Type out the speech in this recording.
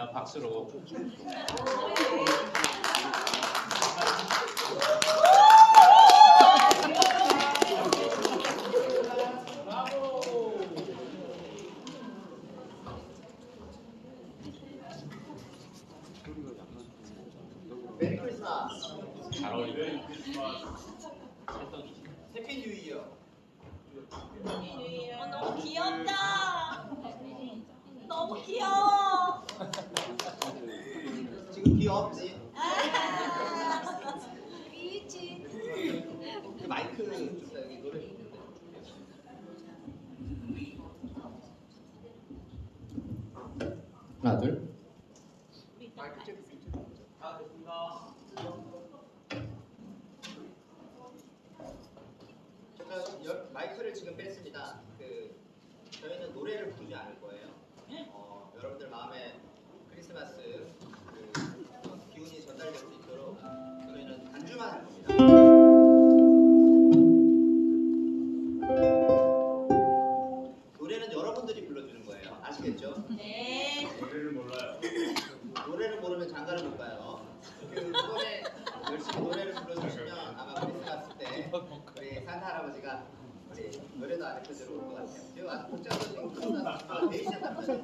자, 박수로. 뉴 이어. 어, 너무 귀엽다. 너무 귀여워. 귀엽지? 아, 미치. 그 마이크 좀 여기 노래. 하나, 둘. 마이크. 아 됐습니다. 제가 열- 마이크를 지금 뺐습니다. 그 저희는 노래를 부르지 않을 거예요. 어, 여러분들 마음에 크리스마스 때 우리 산타 할아버지가 우리 노래도 안 해주러 올것 같아요. 지금 아주 복잡한 지금 크리스마스 데이션 답변을